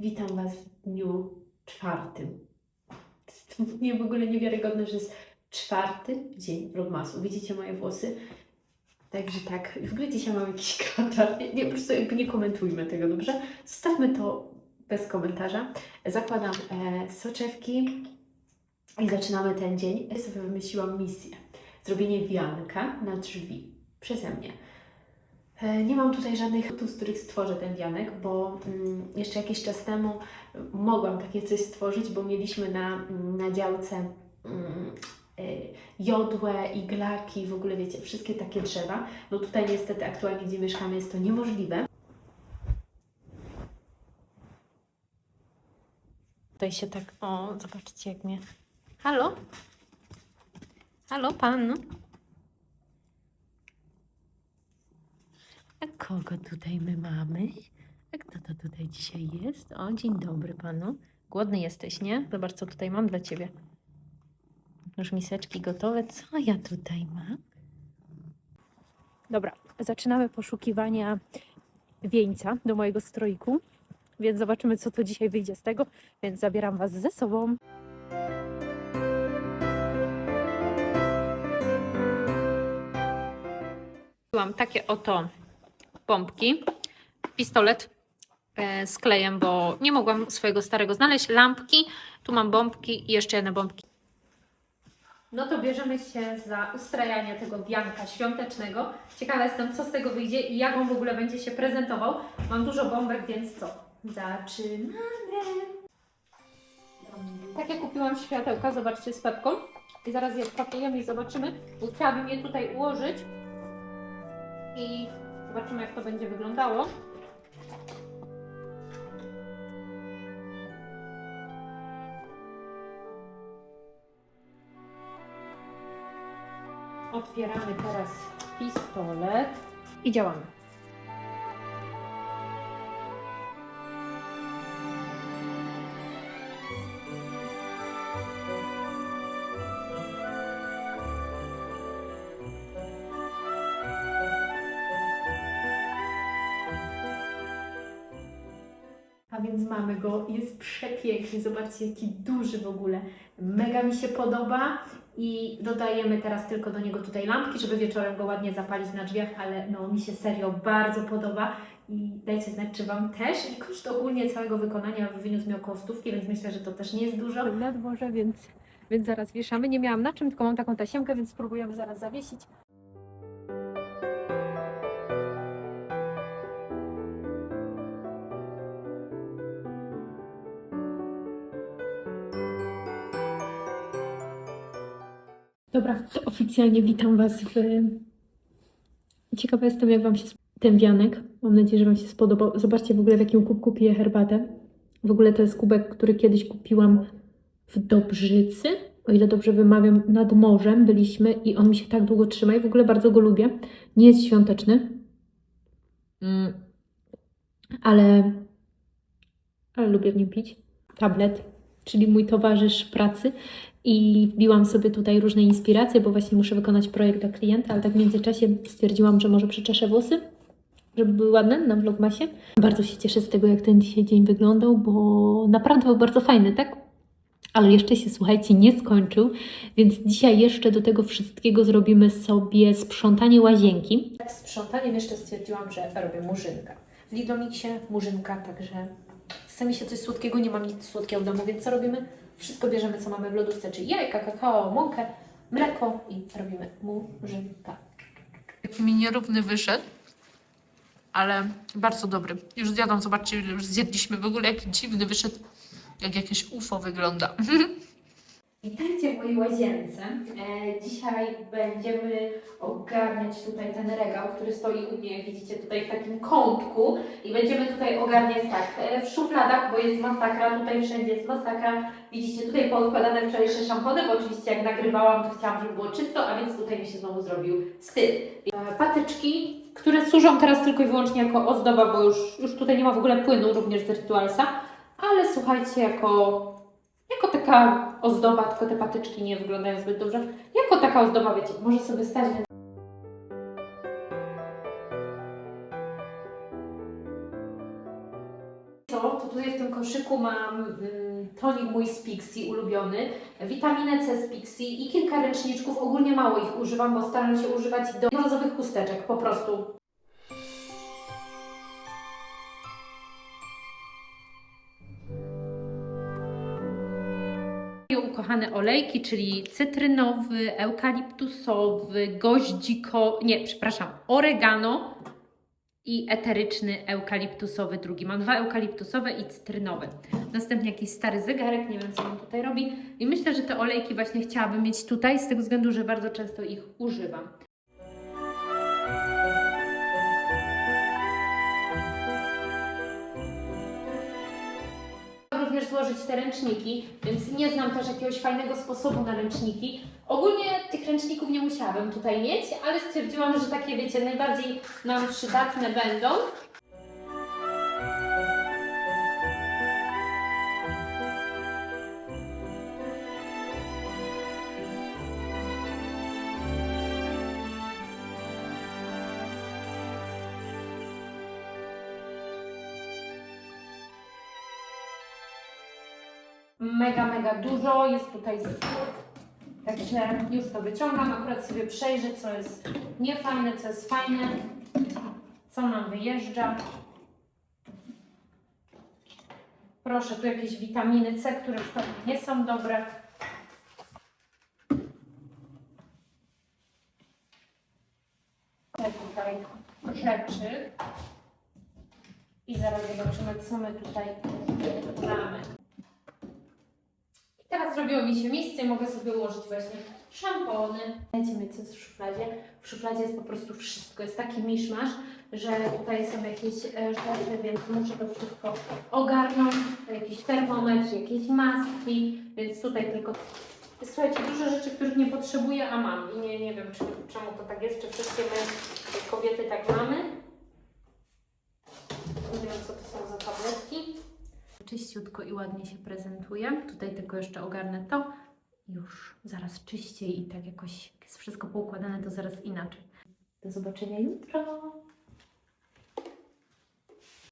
Witam Was w dniu czwartym. To w ogóle niewiarygodne, że jest czwarty dzień vlogmasu. Widzicie moje włosy? Także tak, w ogóle dzisiaj mam jakiś katar. Nie, nie, po prostu jakby nie komentujmy tego, dobrze? Zostawmy to bez komentarza. Zakładam e, soczewki i zaczynamy ten dzień. Ja sobie wymyśliłam misję. Zrobienie wianka na drzwi przeze mnie. E, Nie mam tutaj żadnych tu, z których stworzę ten wianek, bo mm, jeszcze jakiś czas temu mogłam takie coś stworzyć, bo mieliśmy na, mm, na działce mm, e, jodłę, iglaki, w ogóle wiecie, wszystkie takie drzewa. No tutaj niestety aktualnie, gdzie mieszkamy, jest to niemożliwe. Tutaj się tak, o, zobaczcie jak mnie... Halo? Halo, pan? A kogo tutaj my mamy? A kto to tutaj dzisiaj jest? O, dzień dobry panu. Głodny jesteś, nie? Zobacz, co tutaj mam dla ciebie. Już miseczki gotowe. Co ja tutaj mam? Dobra, zaczynamy poszukiwania wieńca do mojego stroiku, więc zobaczymy, co to dzisiaj wyjdzie z tego, więc zabieram Was ze sobą. Kupiłam takie oto pompki, pistolet e, z klejem, bo nie mogłam swojego starego znaleźć, lampki, tu mam bombki i jeszcze jedne bombki. No to bierzemy się za ustrajanie tego wianka świątecznego. Ciekawa jestem, co z tego wyjdzie i jak on w ogóle będzie się prezentował. Mam dużo bombek, więc co? Zaczynamy! Takie kupiłam światełka, zobaczcie, z Pepką. I zaraz je pakujemy i zobaczymy. Bo chciałabym je tutaj ułożyć. I zobaczymy, jak to będzie wyglądało. Otwieramy teraz pistolet i działamy. Więc mamy go, jest przepiękny, zobaczcie jaki duży w ogóle. Mega mi się podoba i dodajemy teraz tylko do niego tutaj lampki, żeby wieczorem go ładnie zapalić na drzwiach, ale no mi się serio bardzo podoba i dajcie znać, czy Wam też. I koszt ogólnie całego wykonania wyniósł mi około stówki, więc myślę, że to też nie jest dużo. Na dworze, więc, więc zaraz wieszamy. Nie miałam na czym, tylko mam taką tasiemkę, więc spróbujemy zaraz zawiesić. Dobra, to oficjalnie witam Was w... Ciekawa jestem, jak Wam się ten wianek. Mam nadzieję, że Wam się spodobał. Zobaczcie w ogóle, w jakim kubku piję herbatę. W ogóle to jest kubek, który kiedyś kupiłam w Dobrzycy. O ile dobrze wymawiam, nad morzem byliśmy i on mi się tak długo trzyma i w ogóle bardzo go lubię. Nie jest świąteczny, mm. ale, ale lubię w nim pić. Tablet, czyli mój towarzysz pracy i wbiłam sobie tutaj różne inspiracje, bo właśnie muszę wykonać projekt dla klienta, ale tak w międzyczasie stwierdziłam, że może przeczeszę włosy, żeby były ładne na vlogmasie. Bardzo się cieszę z tego, jak ten dzisiaj dzień wyglądał, bo naprawdę był bardzo fajny, tak? Ale jeszcze się, słuchajcie, nie skończył, więc dzisiaj jeszcze do tego wszystkiego zrobimy sobie sprzątanie łazienki. Z sprzątaniem jeszcze stwierdziłam, że robię murzynkę. W Lidlomixie murzynka, także chce mi się coś słodkiego, nie mam nic słodkiego w domu, więc co robimy? Wszystko bierzemy, co mamy w lodówce, czyli jajka, kakao, mąkę, mleko i robimy murzynka. Taki mi nierówny wyszedł, ale bardzo dobry. Już zjadłam, zobaczcie, już zjedliśmy w ogóle jaki dziwny wyszedł, jak jakieś UFO wygląda. Witajcie w mojej łazience. E, dzisiaj będziemy ogarniać tutaj ten regał, który stoi u mnie, widzicie, tutaj w takim kątku. I będziemy tutaj ogarniać tak, e, w szufladach, bo jest masakra, tutaj wszędzie jest masakra. Widzicie, tutaj poodkładane wczorajsze szampony, bo oczywiście jak nagrywałam, to chciałam, żeby było czysto, a więc tutaj mi się znowu zrobił wstyd. E, patyczki, które służą teraz tylko i wyłącznie jako ozdoba, bo już, już tutaj nie ma w ogóle płynu, również z Ritualsa. Ale słuchajcie, jako taka ozdoba, tylko te patyczki nie wyglądają zbyt dobrze. Jako taka ozdoba, wiecie, może sobie stać. Co? To tutaj w tym koszyku mam mm, tonik mój z Pixi ulubiony, witaminę C z Pixi i kilka ręczniczków. Ogólnie mało ich używam, bo staram się używać do mrozowych chusteczek po prostu. Moje ukochane olejki, czyli cytrynowy, eukaliptusowy, goździko, nie, przepraszam, oregano i eteryczny eukaliptusowy drugi. Mam dwa eukaliptusowe i cytrynowe. Następnie jakiś stary zegarek, nie wiem co on tutaj robi. I myślę, że te olejki właśnie chciałabym mieć tutaj, z tego względu, że bardzo często ich używam. Również złożyć te ręczniki, więc nie znam też jakiegoś fajnego sposobu na ręczniki. Ogólnie tych ręczników nie musiałabym tutaj mieć, ale stwierdziłam, że takie, wiecie, najbardziej nam przydatne będą. Mega, mega dużo, jest tutaj skórów. Także już to wyciągam, akurat sobie przejrzę, co jest niefajne, co jest fajne, co nam wyjeżdża. Proszę, tu jakieś witaminy C, które już pewnie nie są dobre. Te tutaj rzeczy. I zaraz zobaczymy, co my tutaj mamy. Zrobiło mi się miejsce i mogę sobie ułożyć właśnie szampony. Lecimy co jest w szufladzie. W szufladzie jest po prostu wszystko. Jest taki miszmasz, że tutaj są jakieś e, rzeczy, więc muszę to wszystko ogarnąć. Jakiś termometr, jakieś maski, więc tutaj tylko... Słuchajcie, dużo rzeczy, których nie potrzebuję, a mam. I nie, nie wiem, czy, czemu to tak jest, czy wszystkie my kobiety tak mamy. Nie wiem, co to są za tabletki. Czyściutko i ładnie się prezentuje. Tutaj tylko jeszcze ogarnę to. Już zaraz czyściej i tak jakoś jak jest wszystko poukładane, to zaraz inaczej. Do zobaczenia jutro.